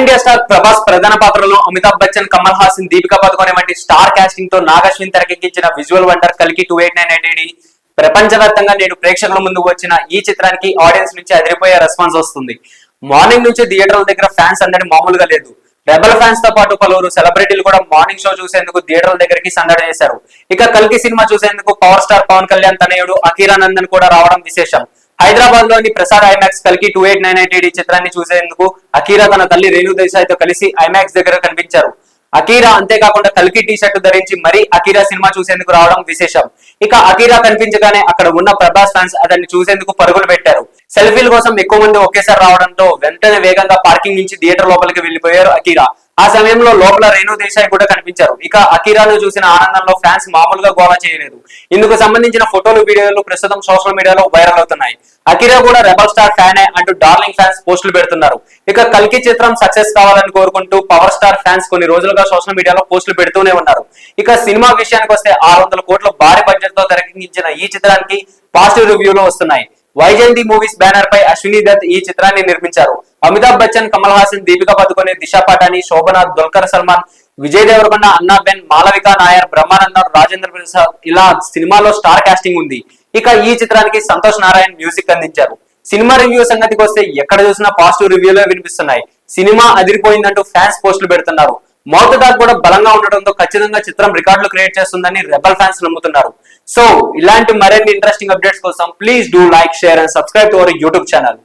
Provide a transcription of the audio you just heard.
India star Prabhas ప్రధాన పాత్రలో అమితాబ్ బచ్చన్ కమల్ హాసన్ దీపికా పదుకొనే వంటి స్టార్ కాస్టింగ్తో నాగశ్విన్ తెరకెక్కించిన విజువల్ వండర్ కలికి టూ ఎయిట్ నైన్ ఎయిట్ ప్రపంచవ్యాప్తంగా నేడు ప్రేక్షకుల ముందుకు వచ్చిన ఈ చిత్రానికి ఆడియన్స్ నుంచి అదిరిపోయే రెస్పాన్స్ వస్తుంది. మార్నింగ్ నుంచి థియేటర్ల దగ్గర ఫ్యాన్స్ అందరి మామూలుగా లేదు. రెబల్ ఫ్యాన్స్తో పాటు పలువురు సెలబ్రిటీలు కూడా మార్నింగ్ షో చూసేందుకు థియేటర్ల దగ్గరికి సందడి చేశారు. ఇక కల్కి సినిమా చూసేందుకు పవర్ స్టార్ పవన్ కళ్యాణ్ తనయుడు అఖీరానందన్ కూడా రావడం విశేషం. హైదరాబాద్లోని ప్రసాద్ ఐమాక్స్ కలిగి టూ ఎయిట్ నైన్ ఎయిట్ చిత్రాన్ని చూసేందుకు అకీరా తన తల్లి రేణు దేశాయ్తో కలిసి ఐమాక్స్ దగ్గర కనిపించారు. అకీరా అంతేకాకుండా కల్కి టీ షర్ట్ ధరించి మరీ అకీరా సినిమా చూసేందుకు రావడం విశేషం. ఇక అకీరా కనిపించగానే అక్కడ ఉన్న ప్రభాస్ ఫ్యాన్స్ అతన్ని చూసేందుకు పరుగులు పెట్టారు. సెల్ఫీల కోసం ఎక్కువ మంది ఒకేసారి రావడంతో వెంటనే వేగంగా పార్కింగ్ నుంచి థియేటర్ లోపలికి వెళ్ళిపోయారు అకీరా ఆ సమయంలో లోపల రేణు దేశాయ్ కూడా కనిపించారు. ఇక అకీరాను చూసిన ఆనందంలో ఫ్యాన్స్ మామూలుగా గోలా చేయలేదు. ఇందుకు సంబంధించిన ఫోటోలు వీడియోలు ప్రస్తుతం సోషల్ మీడియాలో వైరల్ అవుతున్నాయి. అకిరా కూడా రెబల్ స్టార్ ఫ్యానే అంటూ డార్లింగ్ ఫ్యాన్స్ పోస్టులు పెడుతున్నారు. ఇక కల్కి చిత్రం సక్సెస్ కావాలని కోరుకుంటూ పవర్ స్టార్ ఫ్యాన్స్ కొన్ని రోజులుగా సోషల్ మీడియాలో పోస్టులు పెడుతూనే ఉన్నారు. ఇక సినిమా విషయానికి వస్తే ఆరు వందల కోట్ల భారీ బడ్జెట్తో తెరకెక్కించిన ఈ చిత్రానికి పాజిటివ్ రివ్యూలు వస్తున్నాయి. వైజయంతి మూవీస్ బ్యానర్ పై అశ్విని దత్ ఈ చిత్రాన్ని నిర్మించారు. అమితాబ్ బచ్చన్ కమల్ హాసన్ దీపికా పదుకొనే దిశా పటాని శోభనాథ్ దుల్కర్ సల్మాన్ విజయ్ దేవరకొండ అన్నా బెన్ మాలవిక నాయర్ బ్రహ్మానందం రాజేంద్ర ప్రసాద్ ఇలా సినిమాలో స్టార్ కాస్టింగ్ ఉంది. ఇక ఈ చిత్రానికి సంతోష్ నారాయణ్ మ్యూజిక్ అందించారు. సినిమా రివ్యూ సంగతికి వస్తే ఎక్కడ చూసినా పాజిటివ్ రివ్యూలే వినిపిస్తున్నాయి. సినిమా అదిరిపోయిందంటూ ఫ్యాన్స్ పోస్టులు పెడుతున్నారు. మౌత్ డాక్ కూడా బలంగా ఉండడంతో ఖచ్చితంగా చిత్రం రికార్డులు క్రియేట్ చేస్తుందని రెబల్ ఫ్యాన్స్ నమ్ముతున్నారు. సో ఇలాంటి మరిన్ని ఇంట్రెస్టింగ్ అప్డేట్స్ కోసం please do like share and subscribe to our YouTube channel.